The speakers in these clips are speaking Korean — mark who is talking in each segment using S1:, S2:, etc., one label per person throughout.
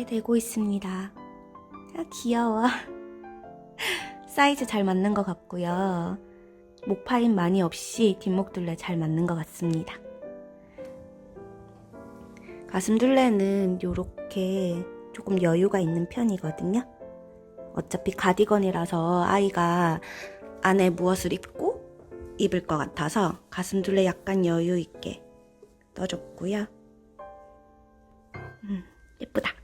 S1: 이렇게 되고 있습니다. 아, 귀여워. 사이즈 잘 맞는 것 같고요. 목 파임 많이 없이 뒷목 둘레 잘 맞는 것 같습니다. 가슴 둘레는 이렇게 조금 여유가 있는 편이거든요. 어차피 가디건이라서 아이가 안에 무엇을 입고 입을 것 같아서 가슴 둘레 약간 여유 있게 떠줬고요. 음, 예쁘다.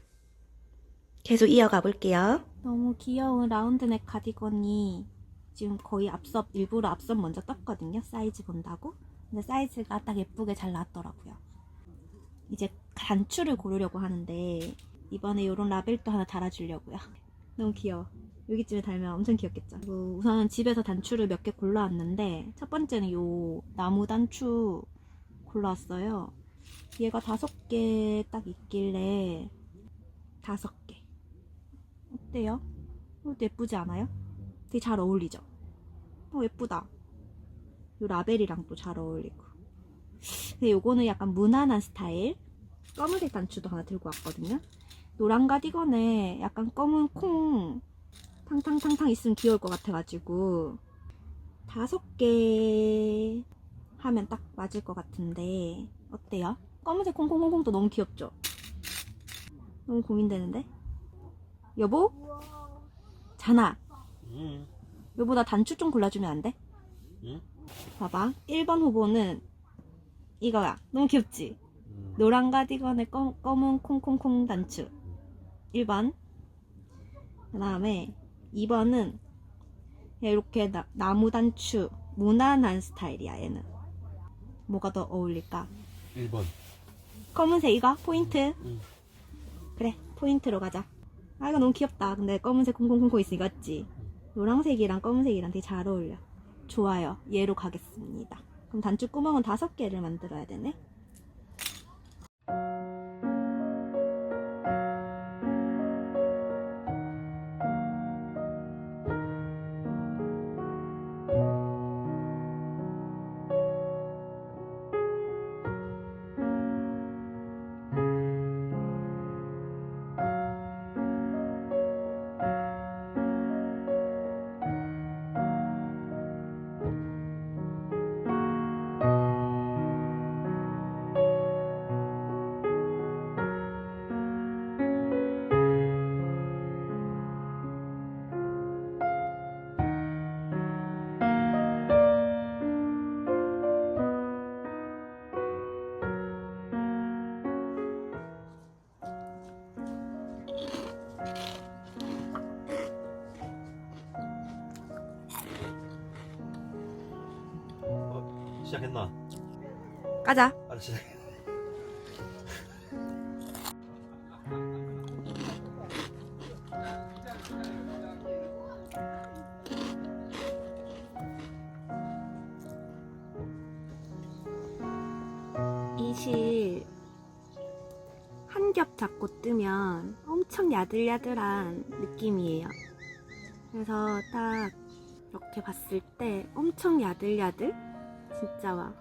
S1: 계속 이어가 볼게요. 너무 귀여운 라운드넥 가디건이 지금 거의 앞섭 일부러 앞섭 먼저 떴거든요. 사이즈 본다고. 근데 사이즈가 딱 예쁘게 잘 나왔더라고요. 이제 단추를 고르려고 하는데 이번에 이런 라벨도 하나 달아주려고요. 너무 귀여워. 여기쯤에 달면 엄청 귀엽겠죠. 뭐 우선은 집에서 단추를 몇 개 골라왔는데 첫 번째는 요 나무 단추 골라왔어요. 얘가 다섯 개 딱 있길래 다섯 개. 어때요? 이것도 예쁘지 않아요? 되게 잘 어울리죠? 어 예쁘다. 요 라벨이랑 또 잘 어울리고. 근데 요거는 약간 무난한 스타일. 검은색 단추도 하나 들고 왔거든요. 노란 가디건에 약간 검은 콩 탕탕탕탕 있으면 귀여울 것 같아가지고 다섯 개 하면 딱 맞을 것 같은데 어때요? 검은색 콩콩콩콩도 너무 귀엽죠? 너무 고민되는데? 여보? 자나
S2: 응.
S1: 여보 나 단추 좀 골라주면 안 돼?
S2: 응?
S1: 봐봐 1번 후보는 이거야 너무 귀엽지?
S2: 응.
S1: 노란 가디건에 검, 검은 콩콩콩 단추 1번 그 다음에 2번은 이렇게 나, 나무 단추 무난한 스타일이야 얘는 뭐가 더 어울릴까
S2: 1번.
S1: 검은색 이거 포인트
S2: 응.
S1: 그래 포인트로 가자 아 이거 너무 귀엽다. 근데 검은색 콩콩콩콩 있으니까 맞지? 노란색이랑 검은색이랑 되게 잘 어울려. 좋아요. 얘로 가겠습니다. 그럼 단추 구멍은 다섯 개를 만들어야 되네
S2: 시작했나?
S1: 가자
S2: 아, 시작.
S1: 이실 한 겹 잡고 뜨면 엄청 야들야들한 느낌이에요. 그래서 딱 이렇게 봤을 때 엄청 야들야들? 진짜 막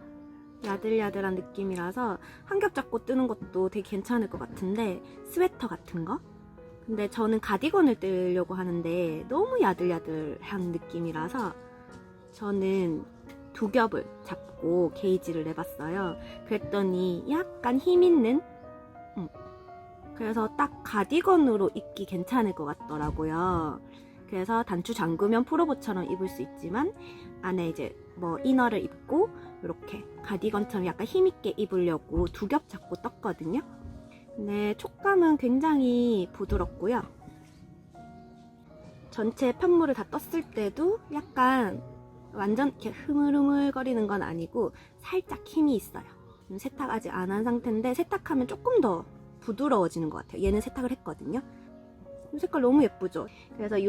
S1: 야들야들한 느낌이라서 한 겹 잡고 뜨는 것도 되게 괜찮을 것 같은데 스웨터 같은 거? 근데 저는 가디건을 뜨려고 하는데 너무 야들야들한 느낌이라서 저는 두 겹을 잡고 게이지를 내봤어요. 그랬더니 약간 힘 있는? 음. 그래서 딱 가디건으로 입기 괜찮을 것 같더라고요. 그래서 단추 잠그면 프로보처럼 입을 수 있지만 안에 이제 뭐 이너를 입고 이렇게 가디건처럼 약간 힘있게 입으려고 두 겹 잡고 떴거든요. 근데 촉감은 굉장히 부드럽고요. 전체 편물을 다 떴을 때도 약간 완전 이렇게 흐물흐물거리는 건 아니고 살짝 힘이 있어요. 세탁 아직 안 한 상태인데 세탁하면 조금 더 부드러워지는 것 같아요. 얘는 세탁을 했거든요. 이 색깔 너무 예쁘죠? 그래서 이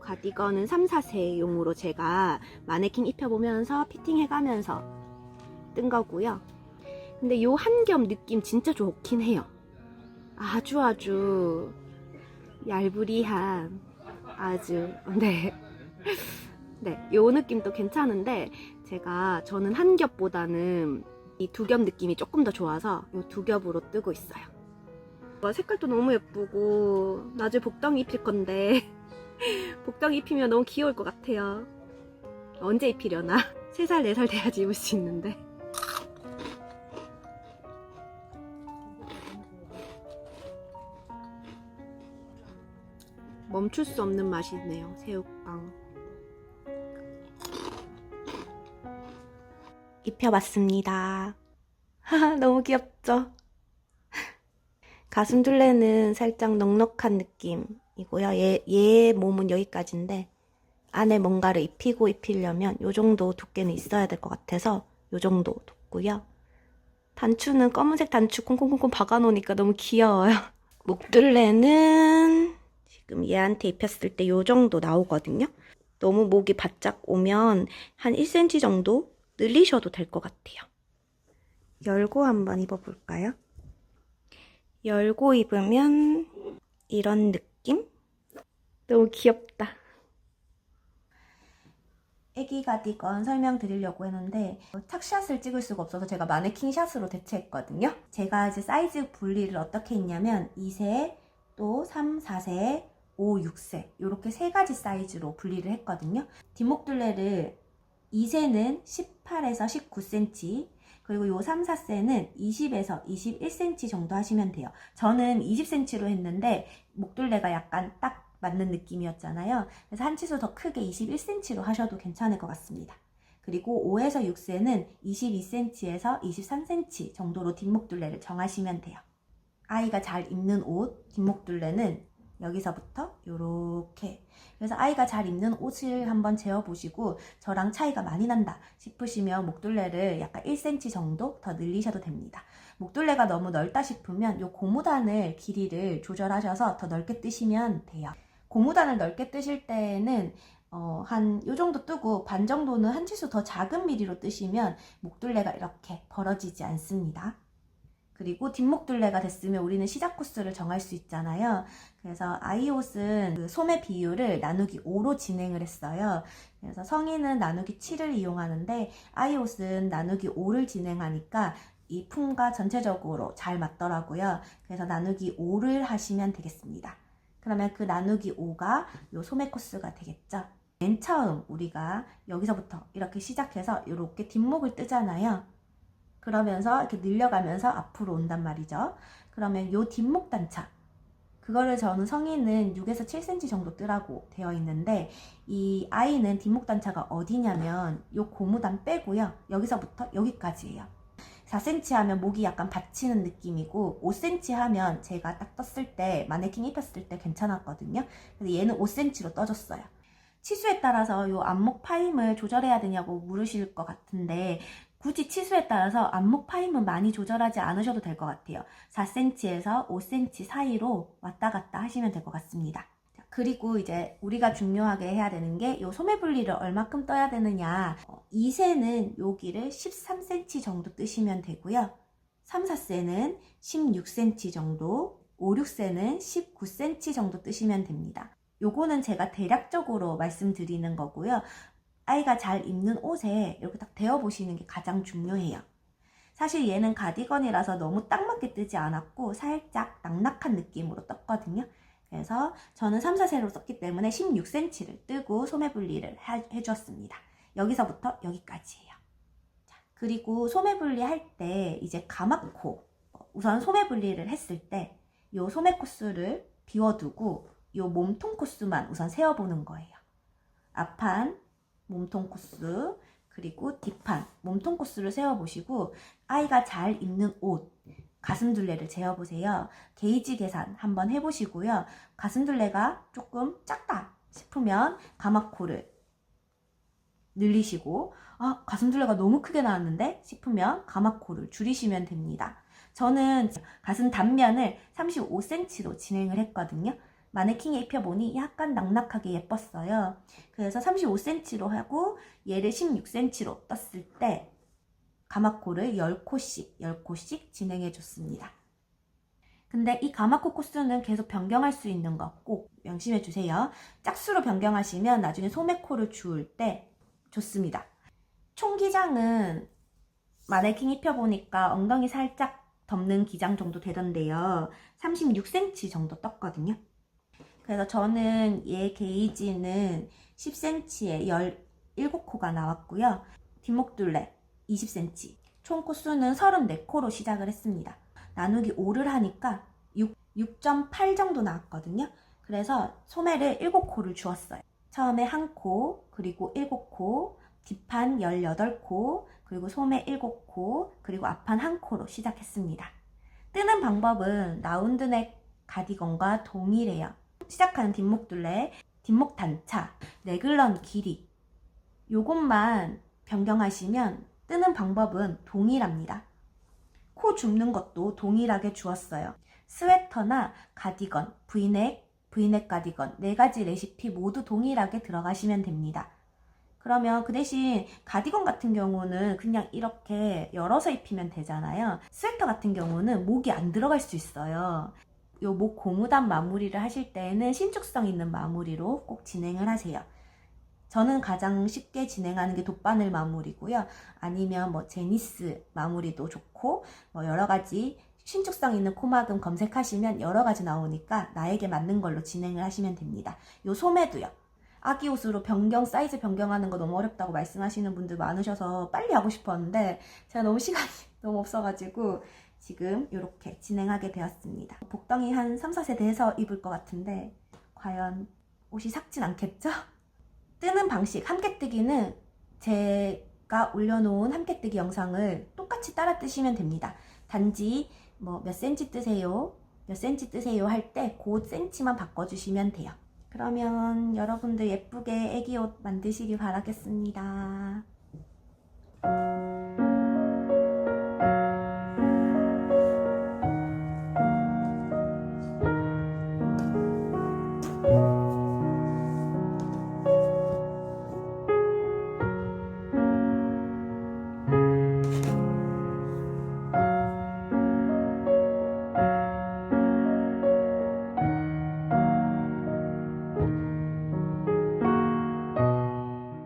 S1: 가디건은 3, 4세용으로 제가 마네킹 입혀보면서 피팅해가면서 뜬 거고요. 근데 이 한 겹 느낌 진짜 좋긴 해요. 아주 아주 얄부리한 아주 네. 네, 요 느낌도 괜찮은데 제가 저는 한 겹보다는 이 두 겹 느낌이 조금 더 좋아서 이 두 겹으로 뜨고 있어요. 색깔도 너무 예쁘고 나중에 복덩이 입힐 건데 복덩이 입히면 너무 귀여울 것 같아요. 언제 입히려나? 3살, 4살 돼야지 입을 수 있는데. 멈출 수 없는 맛이네요, 새우깡. 입혀봤습니다. 너무 귀엽죠? 가슴 둘레는 살짝 넉넉한 느낌이고요. 얘, 얘 몸은 여기까지인데 안에 뭔가를 입히고 입히려면 요 정도 두께는 있어야 될 것 같아서 요 정도 뒀고요. 단추는 검은색 단추 콩콩콩콩 박아놓으니까 너무 귀여워요. 목둘레는 지금 얘한테 입혔을 때 요 정도 나오거든요. 너무 목이 바짝 오면 한 1cm 정도 늘리셔도 될 것 같아요. 열고 한번 입어볼까요? 열고 입으면 이런 느낌? 너무 귀엽다. 애기 가디건 설명드리려고 했는데 착샷을 찍을 수가 없어서 제가 마네킹 샷으로 대체했거든요. 제가 이제 사이즈 분리를 어떻게 했냐면 2세, 또 3, 4세, 5, 6세 이렇게 세 가지 사이즈로 분리를 했거든요. 뒷목 둘레를 2세는 18에서 19cm 그리고 요 3, 4세는 20에서 21cm 정도 하시면 돼요. 저는 20cm로 했는데 목둘레가 약간 딱 맞는 느낌이었잖아요. 그래서 한 치수 더 크게 21cm로 하셔도 괜찮을 것 같습니다. 그리고 5에서 6세는 22cm에서 23cm 정도로 뒷목둘레를 정하시면 돼요. 아이가 잘 입는 옷 뒷목둘레는 여기서부터 요렇게 그래서 아이가 잘 입는 옷을 한번 재어보시고 저랑 차이가 많이 난다 싶으시면 목둘레를 약간 1cm 정도 더 늘리셔도 됩니다. 목둘레가 너무 넓다 싶으면 요 고무단을 길이를 조절하셔서 더 넓게 뜨시면 돼요. 고무단을 넓게 뜨실 때는 어, 한 요 정도 뜨고 반 정도는 한 치수 더 작은 미리로 뜨시면 목둘레가 이렇게 벌어지지 않습니다. 그리고 뒷목둘레가 됐으면 우리는 시작 코스를 정할 수 있잖아요. 그래서 아이 옷은 그 소매 비율을 나누기 5로 진행을 했어요. 그래서 성인은 나누기 7을 이용하는데 아이 옷은 나누기 5를 진행하니까 이 품과 전체적으로 잘 맞더라고요. 그래서 나누기 5를 하시면 되겠습니다. 그러면 그 나누기 5가 요 소매 코스가 되겠죠. 맨 처음 우리가 여기서부터 이렇게 시작해서 이렇게 뒷목을 뜨잖아요. 그러면서 이렇게 늘려가면서 앞으로 온단 말이죠. 그러면 요 뒷목 단차 그거를 저는 성인은 6에서 7cm 정도 뜨라고 되어 있는데 이 아이는 뒷목 단차가 어디냐면 요 고무단 빼고요. 여기서부터 여기까지예요. 4cm 하면 목이 약간 받치는 느낌이고 5cm 하면 제가 딱 떴을 때 마네킹 입혔을 때 괜찮았거든요. 그래서 얘는 5cm로 떠줬어요. 치수에 따라서 요 안목 파임을 조절해야 되냐고 물으실 것 같은데 굳이 치수에 따라서 안목 파임은 많이 조절하지 않으셔도 될 것 같아요. 4cm에서 5cm 사이로 왔다 갔다 하시면 될 것 같습니다. 자, 그리고 이제 우리가 중요하게 해야 되는 게 이 소매 분리를 얼마큼 떠야 되느냐. 어, 2세는 여기를 13cm 정도 뜨시면 되고요. 3, 4세는 16cm 정도, 5, 6세는 19cm 정도 뜨시면 됩니다. 요거는 제가 대략적으로 말씀드리는 거고요. 아이가 잘 입는 옷에 이렇게 딱 대어 보시는 게 가장 중요해요. 사실 얘는 가디건이라서 너무 딱 맞게 뜨지 않았고 살짝 낙낙한 느낌으로 떴거든요. 그래서 저는 3, 4세로 썼기 때문에 16cm를 뜨고 소매 분리를 해, 해주었습니다. 여기서부터 여기까지예요. 자, 그리고 소매 분리 할 때 이제 가마코 우선 소매 분리를 했을 때 이 소매 코스를 비워두고 이 몸통 코스만 우선 세어보는 거예요. 앞판 몸통 코스 그리고 뒷판 몸통 코스를 세워보시고 아이가 잘 입는 옷 가슴 둘레를 재어보세요. 게이지 계산 한번 해보시고요. 가슴 둘레가 조금 작다 싶으면 가마코를 늘리시고 아 가슴 둘레가 너무 크게 나왔는데 싶으면 가마코를 줄이시면 됩니다. 저는 가슴 단면을 35cm로 진행을 했거든요. 마네킹에 입혀보니 약간 낙낙하게 예뻤어요. 그래서 35cm로 하고 얘를 16cm로 떴을 때 가마코를 10코씩 10코씩 진행해 줬습니다. 근데 이 가마코 코스는 계속 변경할 수 있는 거 꼭 명심해 주세요. 짝수로 변경하시면 나중에 소매코를 주울 때 좋습니다. 총기장은 마네킹 입혀보니까 엉덩이 살짝 덮는 기장 정도 되던데요. 36cm 정도 떴거든요. 그래서 저는 얘 게이지는 10cm에 17코가 나왔고요. 뒷목둘레 20cm. 총 코수는 34코로 시작을 했습니다. 나누기 5를 하니까 6, 6.8 정도 나왔거든요. 그래서 소매를 7코를 주었어요. 처음에 한 코, 그리고 7코, 뒷판 18코, 그리고 소매 7코, 그리고 앞판 한 코로 시작했습니다. 뜨는 방법은 라운드넥 가디건과 동일해요. 시작하는 뒷목 둘레, 뒷목 단차, 레글런 길이 요것만 변경하시면 뜨는 방법은 동일합니다. 코 줍는 것도 동일하게 주었어요. 스웨터나 가디건, 브이넥, 브이넥 가디건 네 가지 레시피 모두 동일하게 들어가시면 됩니다. 그러면 그 대신 가디건 같은 경우는 그냥 이렇게 열어서 입히면 되잖아요. 스웨터 같은 경우는 목이 안 들어갈 수 있어요. 요 목 고무단 마무리를 하실 때에는 신축성 있는 마무리로 꼭 진행을 하세요. 저는 가장 쉽게 진행하는 게 돗바늘 마무리고요. 아니면 뭐 제니스 마무리도 좋고 뭐 여러 가지 신축성 있는 코막음 검색하시면 여러 가지 나오니까 나에게 맞는 걸로 진행을 하시면 됩니다. 요 소매도요. 아기 옷으로 변경 사이즈 변경하는 거 너무 어렵다고 말씀하시는 분들 많으셔서 빨리 하고 싶었는데 제가 너무 시간이 너무 없어가지고 지금 이렇게 진행하게 되었습니다. 복덩이 한 3, 4세대 해서 입을 것 같은데 과연 옷이 삭진 않겠죠? 뜨는 방식 함께뜨기는 제가 올려놓은 함께뜨기 영상을 똑같이 따라 뜨시면 됩니다. 단지 뭐 몇 센치 뜨세요, 몇 센치 뜨세요 할 때 그 센치만 바꿔주시면 돼요. 그러면 여러분들 예쁘게 애기 옷 만드시길 바라겠습니다.